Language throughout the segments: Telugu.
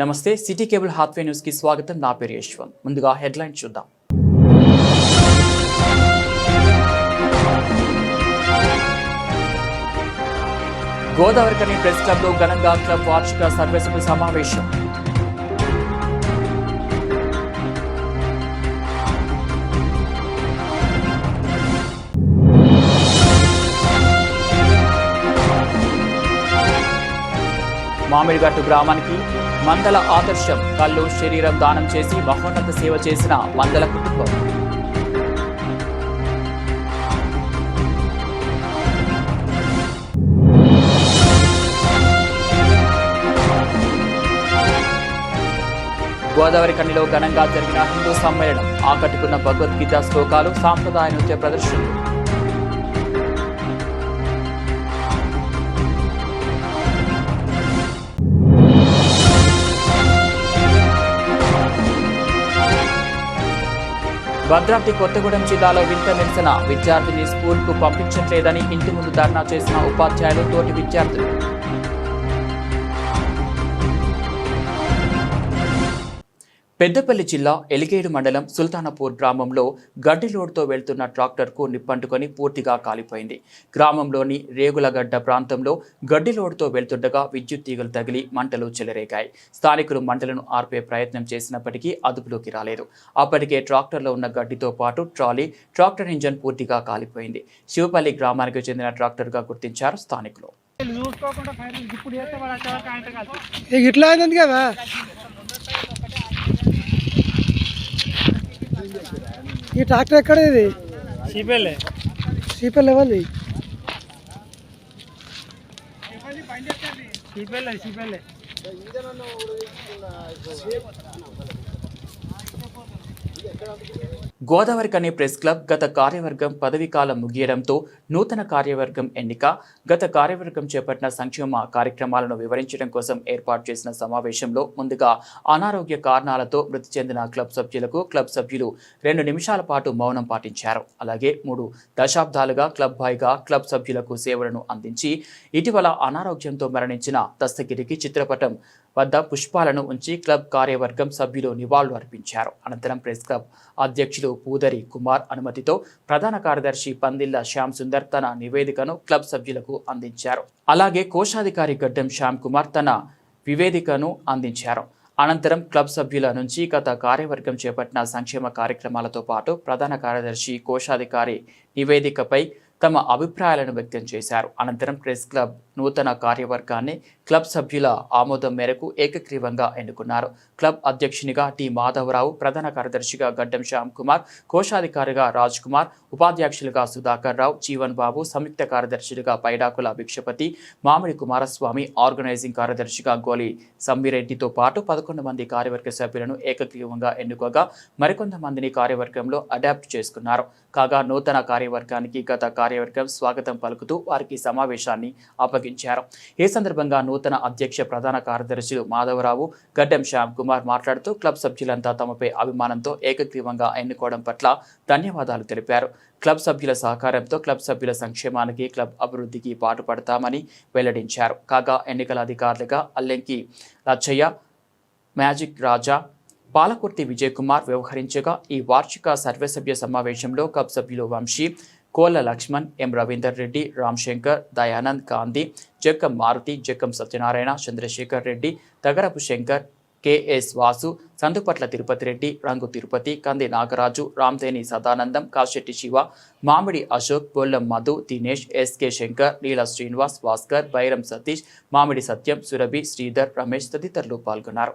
నమస్తే సిటీ కేబుల్ హాత్వే న్యూస్కి స్వాగతం. నా పేరు యశ్వంత్ ముందుగా హెడ్లైన్ చూద్దాం. గోదావరి కని ప్రెస్ క్లబ్లో ఘనంగా క్లబ్ వార్షిక సర్వసభ్య సమావేశం. మామిడిగట్టు గ్రామానికి మందల ఆదర్శం కళ్ళు శరీరం దానం చేసి మహోన్నత సేవ చేసిన మందల కుటుంబం. గోదావరి కన్నిలో ఘనంగా జరిగిన హిందూ సమ్మేళనం ఆకట్టుకున్న భగవద్గీత శ్లోకాలు సాంప్రదాయ నృత్య ప్రదర్శనలు. భద్రాద్రి కొత్తగూడెం జిల్లాలో వింత నిరసన. విద్యార్థిని స్కూల్కు పంపించట్లేదని ఇంటి ముందు ధర్నా చేసిన ఉపాధ్యాయులు తోటి విద్యార్థులు. పెద్దపల్లి జిల్లా ఎలిగేడు మండలం సుల్తానపూర్ గ్రామంలో గడ్డి లోడ్తో వెళ్తున్న ట్రాక్టర్కు నిప్పంటుకొని పూర్తిగా కాలిపోయింది. గ్రామంలోని రేగులగడ్డ ప్రాంతంలో గడ్డి లోడ్తో వెళ్తుండగా విద్యుత్ తీగలు తగిలి మంటలు చెలరేగాయి. స్థానికులు మంటలను ఆర్పే ప్రయత్నం చేసినప్పటికీ అదుపులోకి రాలేదు. అప్పటికే ట్రాక్టర్లో ఉన్న గడ్డితో పాటు ట్రాలీ ట్రాక్టర్ ఇంజన్ పూర్తిగా కాలిపోయింది. శివపల్లి గ్రామానికి చెందిన ట్రాక్టర్గా గుర్తించారు స్థానికులు. ఇట్లా అయింది కదా. ఈ ట్రాక్టర్ ఎక్కడ ఇది? సిపిఎల్ సీపల్ ఎవరిది? సిపిఎల్ సిపిఎల్ గోదావరి కని ప్రెస్ క్లబ్ గత కార్యవర్గం పదవీ కాలం ముగియడంతో నూతన కార్యవర్గం ఎన్నిక గత కార్యవర్గం చేపట్టిన సంక్షేమ కార్యక్రమాలను వివరించడం కోసం ఏర్పాటు చేసిన సమావేశంలో ముందుగా అనారోగ్య కారణాలతో మృతి చెందిన క్లబ్ సభ్యులకు క్లబ్ సభ్యులు రెండు నిమిషాల పాటు మౌనం పాటించారు. అలాగే మూడు దశాబ్దాలుగా క్లబ్ బాయ్గా క్లబ్ సభ్యులకు సేవలను అందించి ఇటీవల అనారోగ్యంతో మరణించిన దస్తగిరికి చిత్రపటం వద్ద పుష్పాలను ఉంచి క్లబ్ కార్యవర్గం సభ్యులు నివాళులు అర్పించారు. అనంతరం ప్రెస్ క్లబ్ అధ్యక్షులు పూదరి కుమార్ అనుమతితో ప్రధాన కార్యదర్శి పందిళ్ళ శ్యామ్ సుందర్ తన నివేదికను క్లబ్ సభ్యులకు అందించారు. అలాగే కోశాధికారి గడ్డం శ్యామ్ కుమార్ తన నివేదికను అందించారు. అనంతరం క్లబ్ సభ్యుల నుంచి గత కార్యవర్గం చేపట్టిన సంక్షేమ కార్యక్రమాలతో పాటు ప్రధాన కార్యదర్శి కోశాధికారి నివేదికపై తమ అభిప్రాయాలను వ్యక్తం చేశారు. అనంతరం ప్రెస్ క్లబ్ నూతన కార్యవర్గాన్ని క్లబ్ సభ్యుల ఆమోదం మేరకు ఏకగ్రీవంగా ఎన్నుకున్నారు. క్లబ్ అధ్యక్షునిగా టి. మాధవరావు ప్రధాన కార్యదర్శిగా గడ్డం శ్యామ్ కుమార్ కోశాధికారిగా రాజ్ కుమార్ ఉపాధ్యక్షులుగా సుధాకర్ రావు జీవన్ బాబు సంయుక్త కార్యదర్శులుగా పైడాకుల భిక్షపతి మామిడి కుమారస్వామి ఆర్గనైజింగ్ కార్యదర్శిగా గోలి సమ్మిరెడ్డితో పాటు పదకొండు మంది కార్యవర్గ సభ్యులను ఏకగ్రీవంగా ఎన్నుకోగా మరికొంతమందిని కార్యవర్గంలో అడాప్ట్ చేసుకున్నారు. కాగా నూతన కార్యవర్గానికి గత కార్యవర్గం స్వాగతం పలుకుతూ వారికి సమావేశాన్ని అప్పగించారు ఈ సందర్భంగా నూతన అధ్యక్ష ప్రధాన కార్యదర్శులు మాధవరావు గడ్డం శ్యామ్ కుమార్ మాట్లాడుతూ క్లబ్ సభ్యులంతా తమపై అభిమానంతో ఏకగ్రీవంగా ఎన్నుకోవడం పట్ల ధన్యవాదాలు తెలిపారు. క్లబ్ సభ్యుల సహకారంతో క్లబ్ సభ్యుల సంక్షేమానికి క్లబ్ అభివృద్ధికి పాటుపడతామని వెల్లడించారు. కాగా ఎన్నికల అధికారులుగా అల్లెంకి లచ్చయ్య మ్యాజిక్ రాజా పాలకుర్తి విజయ్ కుమార్ వ్యవహరించగా ఈ వార్షిక సర్వసభ్య సమావేశంలో కబ్ సభ్యులు Vamshi Kola Laxman M. Ravinder Reddy Ram Shankar Dayanand Gandhi Jakkam Maruthi Jakkam Satyanarayana Chandrashekar Reddy Tagarapu Shankar KS Vasu Sandupatla Tirupati Reddy Rangu Tirupati Kandi Nagaraju Ramteni Sadanandam Kasetti Shiva Mamidi Ashok Bollam Madhu Dinesh SK Shankar Neela Srinivas Bhaskar Bairam Satish Mamidi Satyam Surabhi Sridhar Ramesh తదితరులు పాల్గొన్నారు.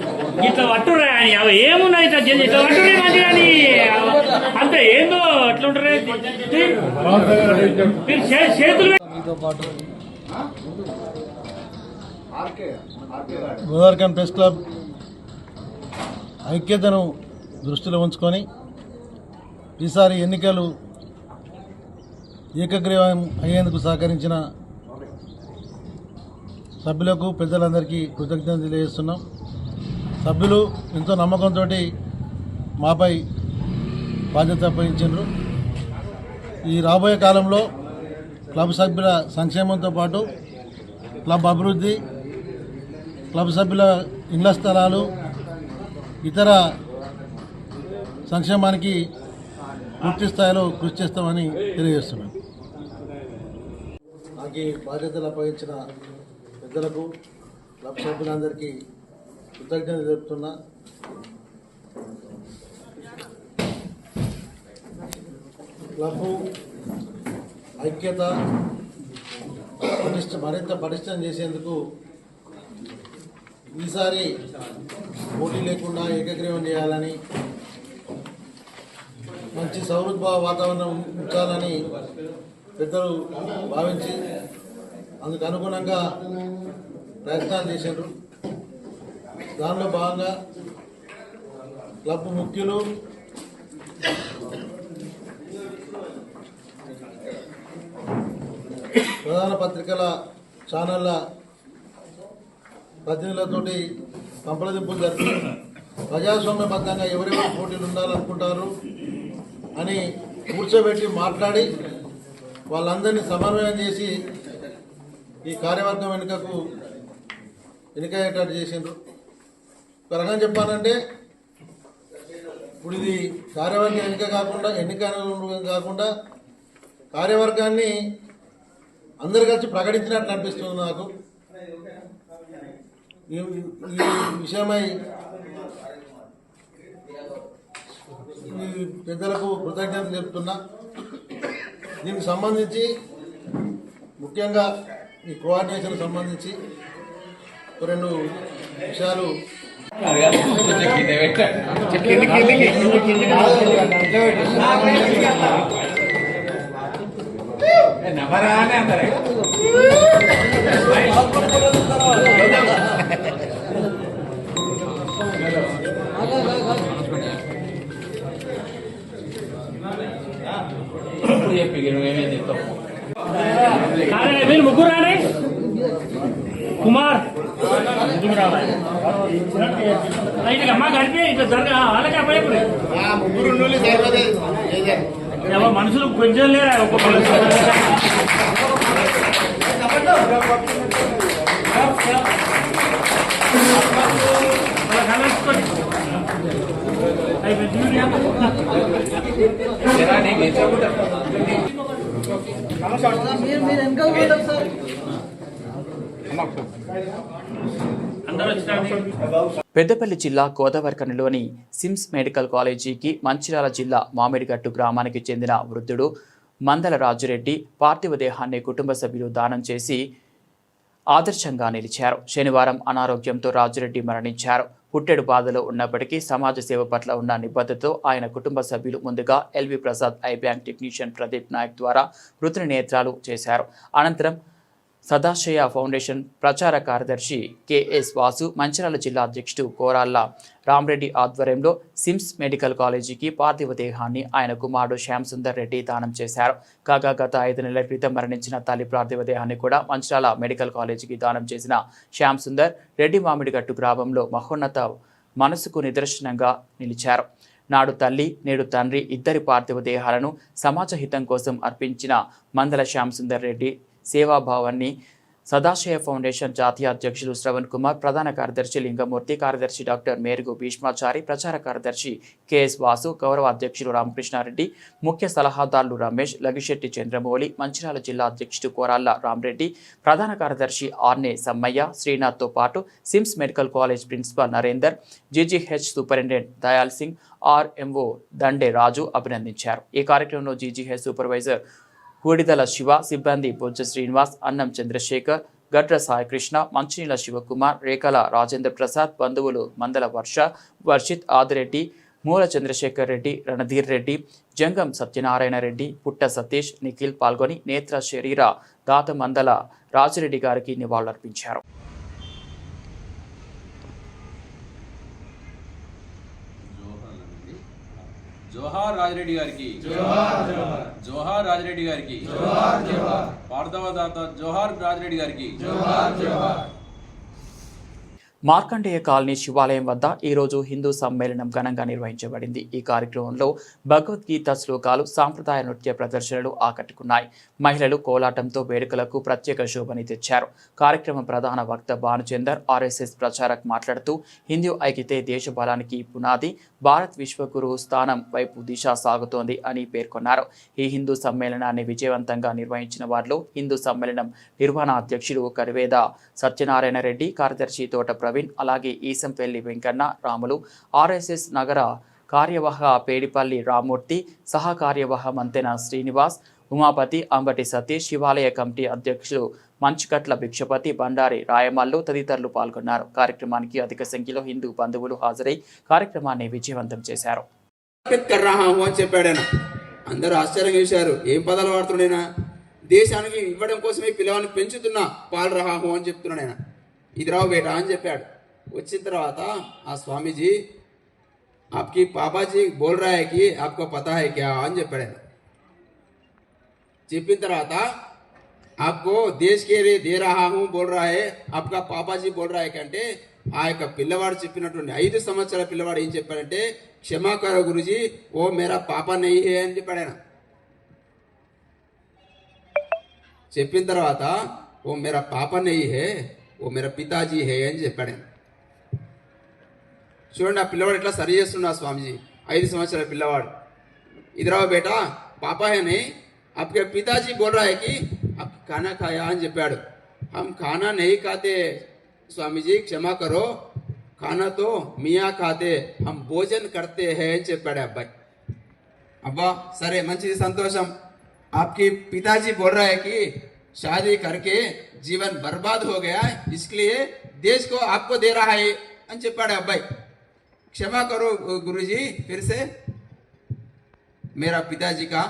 ఇట్లా పట్టురా అని అవి ఏమున్నాయి ఇట్లా చేసి ఇట్లా పట్టురే మంచి కానీ అంత ఏందో అట్లా ఉంటారే మీరు చేతులు మీతో ప్రెస్ క్లబ్ ఐక్యతను దృష్టిలో ఉంచుకొని ఈసారి ఎన్నికలు ఏకగ్రీవం అయ్యేందుకు సహకరించిన సభ్యులకు పెద్దలందరికీ కృతజ్ఞతలు తెలియజేస్తున్నాం. సభ్యులు ఎంతో నమ్మకంతో మాపై బాధ్యత అప్పగించారు ఈ రాబోయే కాలంలో క్లబ్ సభ్యుల సంక్షేమంతో పాటు క్లబ్ అభివృద్ధి క్లబ్ సభ్యుల ఇండ్ల స్థలాలు ఇతర సంక్షేమానికి పూర్తి స్థాయిలో కృషి చేస్తామని తెలియజేస్తున్నాను నాకు ఈ బాధ్యతలు అప్పగించిన పెద్దలకు క్లబ్ సభ్యులందరికీ కృతజ్ఞతలు చెప్తున్నా. క్లబ్ ఐక్యత పటిష్ట మరింత పటిష్టం చేసేందుకు ఈసారి పోటీ లేకుండా ఏకగ్రీవం చేయాలని మంచి సౌహృద్భావ వాతావరణం ఉంచాలని పెద్దలు భావించి అందుకు అనుగుణంగా ప్రయత్నాలు చేశారు దానిలో భాగంగా క్లబ్ ముఖ్యులు ప్రధాన పత్రికల ఛానళ్ళ ప్రతినిధులతోటి సంప్రదింపులు జరిపి ప్రజాస్వామ్యబద్ధంగా ఎవరెవరు పోటీలు ఉండాలనుకుంటారు అని కూర్చోబెట్టి మాట్లాడి వాళ్ళందరినీ సమన్వయం చేసి ఈ కార్యవర్గం వెనుకకు వెనుకయ్యేటట్టు చేసిండ్రు. ఒక రకంగా చెప్పాలంటే ఇప్పుడు ఇది కార్యవర్గ ఎన్నిక కాకుండా ఎన్నిక కాకుండా కార్యవర్గాన్ని అందరు కలిసి ప్రకటించినట్లు అనిపిస్తుంది నాకు. ఈ విషయమై పెద్దలకు కృతజ్ఞత చెప్తున్నా. దీనికి సంబంధించి ముఖ్యంగా ఈ కోఆర్డినేషన్ సంబంధించి రెండు విషయాలు అరే మీరు ముగ్గురు రానే కుమార్ ముగ్గురు రావాలి అమ్మ కలిపి ఇట్లా జరగ వాళ్ళకి అబ్బాయి ఏమో మనుషులు కొంచెం లేరా ఒక్కొక్క అందరూ వచ్చినారు పెద్దపల్లి జిల్లా గోదావరిఖనిలోని సిమ్స్ మెడికల్ కాలేజీకి మంచిర్యాల జిల్లా మామిడిగట్టు గ్రామానికి చెందిన వృద్ధుడు మందల రాజురెడ్డి పార్థివ దేహాన్ని కుటుంబ సభ్యులు దానం చేసి ఆదర్శంగా నిలిచారు. శనివారం అనారోగ్యంతో రాజురెడ్డి మరణించారు. పుట్టెడు బాధలో ఉన్నప్పటికీ సమాజ సేవ పట్ల ఉన్న నిబద్ధతతో ఆయన కుటుంబ సభ్యులు ముందుగా LV Prasad eye bank technician Pradeep Nayak ద్వారా వృత్తిని నేత్రాలు చేశారు. అనంతరం సదాశయ ఫౌండేషన్ ప్రచార కార్యదర్శి కెఎస్ వాసు మంచిరాల జిల్లా అధ్యక్షుడు కోరాళ్ళ రామరెడ్డి ఆధ్వర్యంలో సిమ్స్ మెడికల్ కాలేజీకి పార్థివ దేహాన్ని ఆయన కుమారుడు శ్యామ్ సుందర్ రెడ్డి దానం చేశారు. కాగా గత ఐదు నెలల క్రితం మరణించిన తల్లి పార్థివ దేహాన్ని కూడా మంచిరాల మెడికల్ కాలేజీకి దానం చేసిన శ్యామ్ సుందర్ రెడ్డి మామిడిగట్టు గ్రామంలో మహోన్నత మనసుకు నిదర్శనంగా నిలిచారు. నాడు తల్లి నేడు తండ్రి ఇద్దరి పార్థివ దేహాలను సమాజ హితం కోసం అర్పించిన మందల శ్యామ్ సుందర్ రెడ్డి సేవాభావాన్ని సదాశయ ఫౌండేషన్ జాతీయ అధ్యక్షులు శ్రవణ్ కుమార్ ప్రధాన కార్యదర్శి లింగమూర్తి కార్యదర్శి డాక్టర్ మేరుగు భీష్మాచారి ప్రచార కార్యదర్శి కెఎస్ వాసు గౌరవ అధ్యక్షులు రామకృష్ణారెడ్డి ముఖ్య సలహాదారులు రమేష్ లగిశెట్టి చంద్రమౌళి మంచిరాల జిల్లా అధ్యక్షుడు కోరాళ్ళ రామరెడ్డి ప్రధాన కార్యదర్శి ఆర్నే సమ్మయ్య శ్రీనాథ్తో పాటు SIMS medical college principal Narender GGH superintendent Dayal Singh RMO Dande Raju అభినందించారు. ఈ కార్యక్రమంలో జీజీహెచ్ సూపర్వైజర్ కూడిదల శివ సిబ్బంది బొజ్జ శ్రీనివాస్ అన్నం చంద్రశేఖర్ గడ్ర సాయికృష్ణ మంచినీల శివకుమార్ రేఖల రాజేంద్ర ప్రసాద్ బంధువులు మందల వర్ష వర్షిత్ ఆదిరెడ్డి మూల చంద్రశేఖర్ రెడ్డి రణధీర్ రెడ్డి జంగం సత్యనారాయణ రెడ్డి పుట్ట సతీష్ నిఖిల్ పాల్గొని నేత్ర శరీర దాత మందల రాజిరెడ్డి గారికి నివాళులర్పించారు. జోహార్ రాజిరెడ్డి గారికి. జోహార్ రాజిరెడ్డి గారికి. పార్థవదాత జోహార్ రాజిరెడ్డి గారికి. మార్కండేయ కాలనీ శివాలయం వద్ద ఈరోజు హిందూ సమ్మేళనం ఘనంగా నిర్వహించబడింది. ఈ కార్యక్రమంలో భగవద్గీత శ్లోకాలు సాంప్రదాయ నృత్య ప్రదర్శనలు ఆకట్టుకున్నాయి. మహిళలు కోలాటంతో వేడుకలకు ప్రత్యేక శోభని తెచ్చారు. కార్యక్రమం ప్రధాన వక్త భానుచందర్ ఆర్ఎస్ఎస్ ప్రచారక్ మాట్లాడుతూ హిందూ ఐక్యతే దేశ బలానికి పునాది భారత్ విశ్వగురు స్థానం వైపు దిశ సాగుతోంది అని పేర్కొన్నారు. ఈ హిందూ సమ్మేళనాన్ని విజయవంతంగా నిర్వహించిన వారిలో హిందూ సమ్మేళనం నిర్వహణ అధ్యక్షుడు కరివేద సత్యనారాయణ రెడ్డి కార్యదర్శి తోట ప్రవీణ్ అలాగే ఈసంపల్లి వెంకన్న రాములు ఆర్ఎస్ఎస్ నగర కార్యవాహ పేడిపల్లి రామూర్తి సహ కార్యవాహ మంతెన శ్రీనివాస్ ఉమాపతి అంబటి సతీష్ శివాలయ కమిటీ అధ్యక్షులు మంచుకట్ల భిక్షపతి బండారి రాయమల్లు తదితరులు పాల్గొన్నారు. కార్యక్రమానికి అధిక సంఖ్యలో హిందూ బంధువులు హాజరై కార్యక్రమాన్ని విజయవంతం చేశారు. అని అందరూ ఆశ్చర్యం చేశారు. ఏం పదాలు వాడుతున్నాడైనా? దేశానికి ఇవ్వడం కోసమే పిల్లవాడిని పెంచుతున్నా పాల్ రహాహు అని చెప్తున్నాడు ఆయన ఇది రావు బేటా అని చెప్పాడు వచ్చిన తర్వాత ఆ స్వామీజీ आपकी पापा जी बोल रहा है कि आपको पता है क्या అని చెప్పాడు ఆయన చెప్పిన తర్వాత आपको देश के लिए दे रहा हूँ बोल रहा है आपका पापा जी बोल रहा है కంటే ఆ యొక్క పిల్లవాడు చెప్పినటువంటి ఐదు సంవత్సరాల పిల్లవాడు ఏం చెప్పాడంటే క్షమాకర గురుజీ ఓ మేరా పాప నెయ్యి హే అని చెప్పాడు ఆయన చెప్పిన తర్వాత ఓ మేరా పాప నెయ్యి హే ఓ మేరా పితాజీ హే అని చెప్పాడు ఆయన చూడండి ఆ పిల్లవాడు ఎట్లా సరి చేస్తున్నా స్వామీజీ ఐదు సంవత్సరాల పిల్లవాడు ఇదిరా బేటా పాపా है नहीं आपके पिताजी बोल रहा है कि आप खाना खाया అని చెప్పాడు हम खाना नहीं खाते स्वामी जी क्षमा करो खाना तो मियाँ खाते हम भोजन करते हैं అని చెప్పాడు ఆ అబ్బాయి అబ్బా సరే మంచిది సంతోషం आपके पिताजी बोल रहा है कि शादी करके जीवन बर्बाद हो गया इसलिए देश को आपको दे रहा है అని చెప్పాడు ఆ అబ్బాయి क्षमा करो गुरुजी फिर से मेरा पिताजी का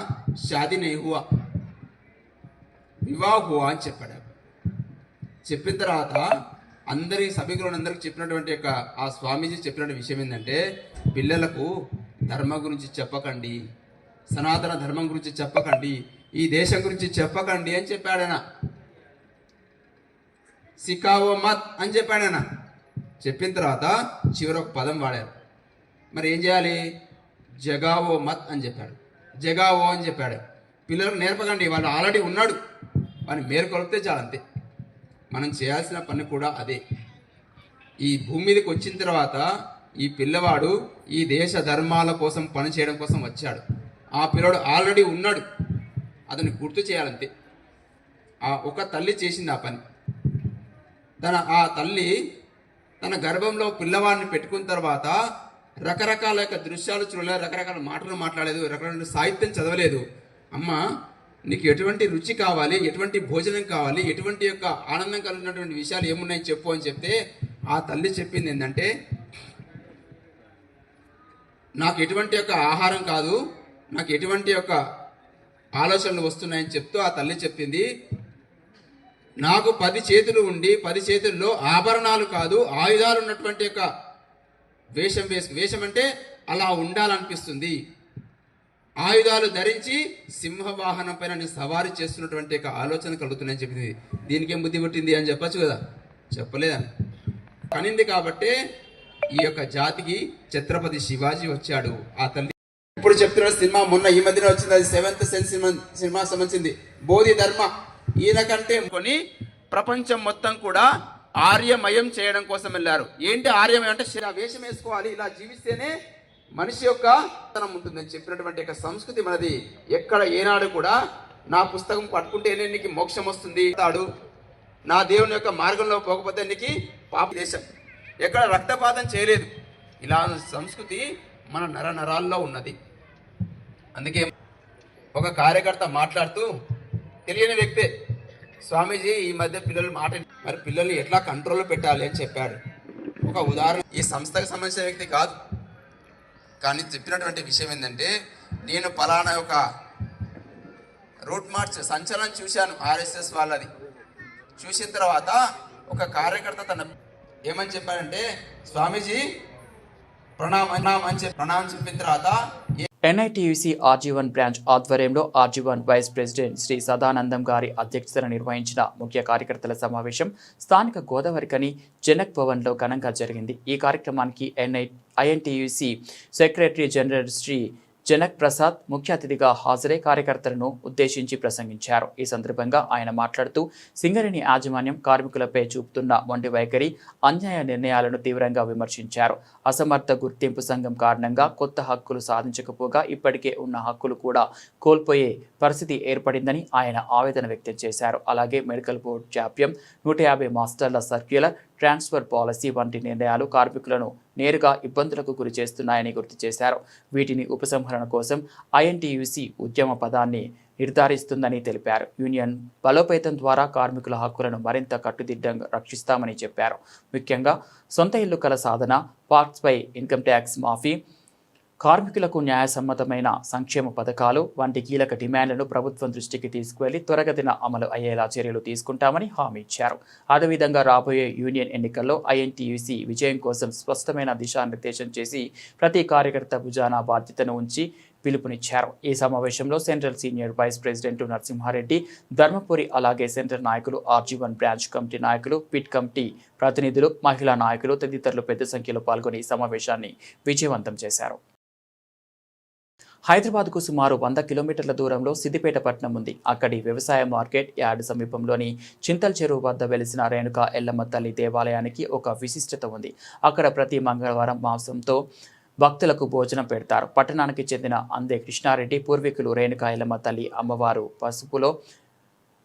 शादी नहीं हुआ వివాహ హువా అని చెప్పాడు చెప్పిన తర్వాత అందరి సభ్యులు అందరికి చెప్పినటువంటి యొక్క ఆ స్వామీజీ చెప్పినటువంటి విషయం ఏంటంటే పిల్లలకు ధర్మం గురించి చెప్పకండి సనాతన ధర్మం గురించి చెప్పకండి ఈ దేశం గురించి చెప్పకండి అని చెప్పాడన. సికావో మత్ అని చెప్పాడన. చెప్పిన తర్వాత చివరి ఒక పదం వాడారు. మరి ఏం చేయాలి? జగావో మత్ అని చెప్పాడు. జగావో అని చెప్పాడు. పిల్లలకు నేర్పకండి వాళ్ళు ఆల్రెడీ ఉన్నాడు. వాడిని మేరకొలిపితే చాలు అంతే. మనం చేయాల్సిన పని కూడా అదే. ఈ భూమి మీదకి వచ్చిన తర్వాత ఈ పిల్లవాడు ఈ దేశ ధర్మాల కోసం పని చేయడం కోసం వచ్చాడు. ఆ పిల్లవాడు ఆల్రెడీ ఉన్నాడు. అతను గుర్తు చేయాలంతే. ఆ ఒక తల్లి చేసింది ఆ పని. తన ఆ తల్లి తన గర్భంలో పిల్లవాడిని పెట్టుకున్న తర్వాత రకరకాల యొక్క దృశ్యాలు చూడలేదు రకరకాల మాటలు మాట్లాడలేదు రకరకాల సాహిత్యం చదవలేదు. అమ్మ నీకు ఎటువంటి రుచి కావాలి ఎటువంటి భోజనం కావాలి ఎటువంటి యొక్క ఆనందం కలిగినటువంటి విషయాలు ఏమున్నాయి చెప్పు అని చెప్తే ఆ తల్లి చెప్పింది ఏంటంటే నాకు ఎటువంటి యొక్క ఆహారం కాదు నాకు ఎటువంటి యొక్క ఆలోచనలు వస్తున్నాయని చెప్తూ ఆ తల్లి చెప్పింది నాకు పది చేతులు ఉండి పది చేతుల్లో ఆభరణాలు కాదు ఆయుధాలు ఉన్నటువంటి యొక్క వేషం వేసు వేషం అంటే అలా ఉండాలనిపిస్తుంది. ఆయుధాలు ధరించి సింహవాహనం పైన నేను సవారీ చేస్తున్నటువంటి యొక్క ఆలోచన కలుగుతున్నాయని చెప్పింది. దీనికి ఏం బుద్ధి పుట్టింది అని చెప్పచ్చు కదా? చెప్పలేదని కనింది కాబట్టే ఈ యొక్క జాతికి ఛత్రపతి శివాజీ వచ్చాడు. ఆ తల్లి ఇప్పుడు చెప్తున్న సినిమా మొన్న ఈ మధ్యన వచ్చింది అది సెవెంత్ సెన్స్ సినిమా సినిమా సంబంధించింది. బోధి ధర్మ. ఈయన కంటే కొని ప్రపంచం మొత్తం కూడా ఆర్యమయం చేయడం కోసం వెళ్ళారు. ఏంటి ఆర్యమయం అంటే వేషం వేసుకోవాలి ఇలా జీవిస్తేనే మనిషి యొక్క తనం ఉంటుందని చెప్పినటువంటి యొక్క సంస్కృతి మనది. ఎక్కడ ఏనాడు కూడా నా పుస్తకం పట్టుకుంటేనే నీకు మోక్షం వస్తుంది. తాడు. నా దేవుని యొక్క మార్గంలో పోకపోతే నీకు పాప దేశం. ఎక్కడ రక్తపాతం చేయలేదు. ఇలా సంస్కృతి మన నర నరాల్లో ఉన్నది. అందుకే ఒక కార్యకర్త మాట్లాడుతూ తెలియని వ్యక్తే స్వామీజీ ఈ మధ్య పిల్లలు మాట మరి పిల్లల్ని ఎట్లా కంట్రోల్లో పెట్టాలి అని చెప్పాడు. ఒక ఉదాహరణ ఈ సంస్థకు సంబంధించిన వ్యక్తి కాదు. కానీ చెప్పినటువంటి విషయం ఏంటంటే నేను పలానా ఒక రూట్ మార్చ్ సంచలనం చూశాను ఆర్ఎస్ఎస్ వాళ్ళది. చూసిన తర్వాత ఒక కార్యకర్త తన ఏమని చెప్పాడంటే స్వామీజీ ప్రణామం ప్రణామం అని చెప్పి ప్రణామం చెప్పిన తర్వాత ఎన్ఐటీయూసీ ఆర్జీవన్ బ్రాంచ్ ఆధ్వర్యంలో RG one vice president Shri Sadanandam గారి అధ్యక్షతన నిర్వహించిన ముఖ్య కార్యకర్తల సమావేశం స్థానిక గోదావరికని జనక్ భవన్లో ఘనంగా జరిగింది. ఈ కార్యక్రమానికి NI INTUC secretary general Shri Janak Prasad ముఖ్య అతిథిగా హాజరై కార్యకర్తలను ఉద్దేశించి ప్రసంగించారు. ఈ సందర్భంగా ఆయన మాట్లాడుతూ సింగరేణి యాజమాన్యం కార్మికులపై చూపుతున్న మొండి వైఖరి అన్యాయ నిర్ణయాలను తీవ్రంగా విమర్శించారు. అసమర్థ గుర్తింపు సంఘం కారణంగా కొత్త హక్కులు సాధించకపోగా ఇప్పటికే ఉన్న హక్కులు కూడా కోల్పోయే పరిస్థితి ఏర్పడిందని ఆయన ఆవేదన వ్యక్తం చేశారు. అలాగే మెడికల్ బోర్డు జాప్యం నూట యాభై మాస్టర్ల సర్క్యులర్ ట్రాన్స్ఫర్ పాలసీ వంటి నిర్ణయాలు కార్మికులను నేరుగా ఇబ్బందులకు గురి చేస్తున్నాయని గుర్తు చేశారు. వీటిని ఉపసంహరణ కోసం ఐఎన్టీయూసీ ఉద్యమ పదాన్ని నిర్ధారిస్తుందని తెలిపారు. యూనియన్ బలోపేతం ద్వారా కార్మికుల హక్కులను మరింత కట్టుదిట్టంగా రక్షిస్తామని చెప్పారు. ముఖ్యంగా సొంత ఇల్లు కల సాధన పార్క్స్పై ఇన్కమ్ ట్యాక్స్ మాఫీ కార్మికులకు న్యాయసమ్మతమైన సంక్షేమ పథకాలు వంటి కీలక డిమాండ్లను ప్రభుత్వం దృష్టికి తీసుకువెళ్ళి త్వరగతిన అమలు అయ్యేలా చర్యలు తీసుకుంటామని హామీ ఇచ్చారు. అదేవిధంగా రాబోయే యూనియన్ ఎన్నికల్లో ఐఎన్టీయూసీ విజయం కోసం స్పష్టమైన దిశానిర్దేశం చేసి ప్రతి కార్యకర్త భుజాన బాధ్యతను ఉంచి పిలుపునిచ్చారు. ఈ సమావేశంలో central senior vice president Narasimha Reddy Dharmapuri అలాగే సెంట్రల్ నాయకులు ఆర్జీవన్ బ్రాంచ్ కమిటీ నాయకులు పిట్ కమిటీ ప్రతినిధులు మహిళా నాయకులు తదితరులు పెద్ద సంఖ్యలో పాల్గొని సమావేశాన్ని విజయవంతం చేశారు. హైదరాబాద్కు సుమారు వంద కిలోమీటర్ల దూరంలో సిద్దిపేట పట్టణం ఉంది. అక్కడి వ్యవసాయ మార్కెట్ యార్డ్ సమీపంలోని చింతల్ చెరువు వద్ద వెలిసిన రేణుక ఎల్లమ్మ తల్లి దేవాలయానికి ఒక విశిష్టత ఉంది. అక్కడ ప్రతి మంగళవారం మాంసంతో భక్తులకు భోజనం పెడతారు. పట్టణానికి చెందిన అందే కృష్ణారెడ్డి పూర్వీకులు రేణుక ఎల్లమ్మ తల్లి అమ్మవారు పసుపులో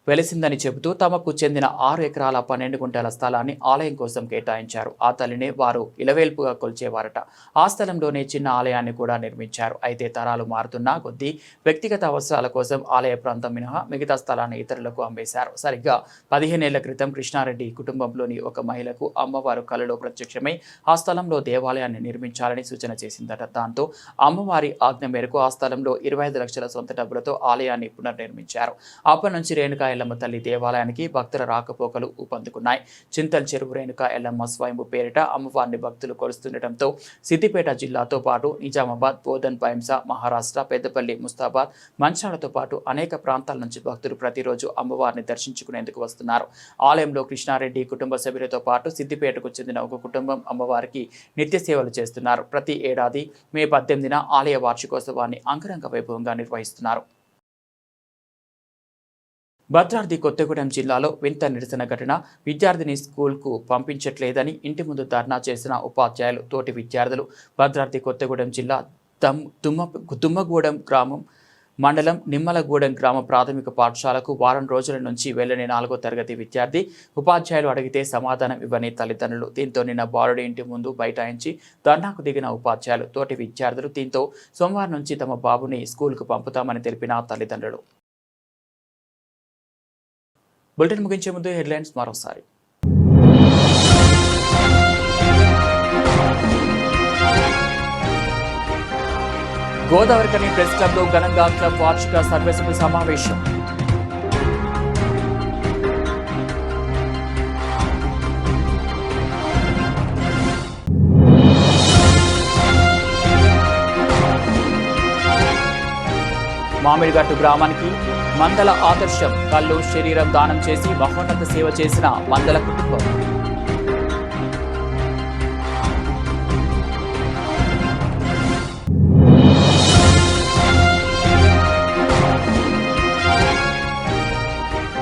వెలిసిందని చెబుతూ తమకు చెందిన ఆరు ఎకరాల పన్నెండు గుంటల స్థలాన్ని ఆలయం కోసం కేటాయించారు. ఆ తల్లిని వారు ఇలవేల్పుగా కొలిచేవారట. ఆ స్థలంలోనే చిన్న ఆలయాన్ని కూడా నిర్మించారు. అయితే తరాలు మారుతున్నా కొద్దీ వ్యక్తిగత అవసరాల కోసం ఆలయ ప్రాంతం మినహా మిగతా స్థలాన్ని ఇతరులకు అమ్మేశారు. సరిగ్గా పదిహేనేళ్ళ క్రితం కృష్ణారెడ్డి కుటుంబంలోని ఒక మహిళకు అమ్మవారు కలలో ప్రత్యక్షమై ఆ స్థలంలో దేవాలయాన్ని నిర్మించాలని సూచన చేసిందట. దాంతో అమ్మవారి ఆజ్ఞ మేరకు ఆ స్థలంలో ఇరవై ఐదు లక్షల సొంత డబ్బులతో ఆలయాన్ని పునర్నిర్మించారు. అప్పటి నుంచి రేణుకాయ ఎల్లమ్మ తల్లి దేవాలయానికి భక్తుల రాకపోకలు ఊపందుకున్నాయి. చింతల్ చెరువు రేణుక ఎల్లమ్మ స్వయంభు పేరిట అమ్మవారిని భక్తులు కొలుస్తుండటంతో సిద్దిపేట జిల్లాతో పాటు నిజామాబాద్ బోధన్ పైంస మహారాష్ట్ర పెద్దపల్లి ముస్తాబాద్ మంచాలతో పాటు అనేక ప్రాంతాల నుంచి భక్తులు ప్రతిరోజు అమ్మవారిని దర్శించుకునేందుకు వస్తున్నారు. ఆలయంలో కృష్ణారెడ్డి కుటుంబ సభ్యులతో పాటు సిద్దిపేటకు చెందిన ఒక కుటుంబం అమ్మవారికి నిత్య సేవలు చేస్తున్నారు. ప్రతి ఏడాది మే పద్దెనిమిదిన ఆలయ వార్షికోత్సవాన్ని అంగరంగ వైభవంగా నిర్వహిస్తున్నారు. భద్రాద్రి కొత్తగూడెం జిల్లాలో వింత నిరసన ఘటన విద్యార్థిని స్కూల్కు పంపించట్లేదని ఇంటి ముందు ధర్నా చేసిన ఉపాధ్యాయులు తోటి విద్యార్థులు. భద్రాద్రి కొత్తగూడెం జిల్లా దమ్ తుమ్మ తుమ్మగూడెం గ్రామం మండలం నిమ్మలగూడెం గ్రామ ప్రాథమిక పాఠశాలకు వారం రోజుల నుంచి వెళ్ళని నాలుగో తరగతి విద్యార్థి ఉపాధ్యాయులు అడిగితే సమాధానం ఇవ్వని తల్లిదండ్రులు. దీంతో నిన్న బాలుడి ఇంటి ముందు బైఠాయించి ధర్నాకు దిగిన ఉపాధ్యాయులు తోటి విద్యార్థులు దీంతో సోమవారం నుంచి తమ బాబుని స్కూల్కు పంపుతామని తెలిపిన తల్లిదండ్రులు. బులెటిన్ ముగించే ముందు హెడ్లైన్స్ మరోసారి. గోదావరికని ప్రెస్ క్లబ్లో ఘనంగా క్లబ్ వార్షిక సర్వసభ్య సమావేశం. మామిడిగట్టు గ్రామానికి మందల ఆదర్శం కళ్ళు శరీరం దానం చేసి మహోన్నత సేవ చేసిన మందల కుటుంబం.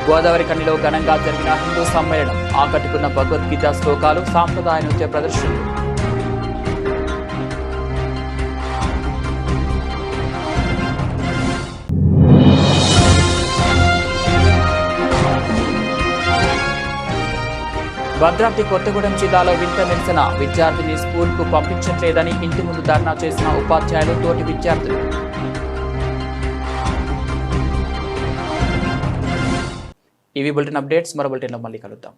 గోదావరి కన్నిలో ఘనంగా జరిగిన హిందూ సమ్మేళనం ఆకట్టుకున్న భగవద్గీత శ్లోకాలు సాంప్రదాయ నృత్య ప్రదర్శనలు. భద్రాద్రి కొత్తగూడెం జిల్లాలో వింత నిరసన. విద్యార్థిని స్కూల్కు పంపించట్లేదని ఇంటి ముందు ధర్నా చేసిన ఉపాధ్యాయులు తోటి విద్యార్థులు. ఇవి బులెటిన్ అప్డేట్స్. మరో బులెటిన్లో మళ్ళీ కలుద్దాం.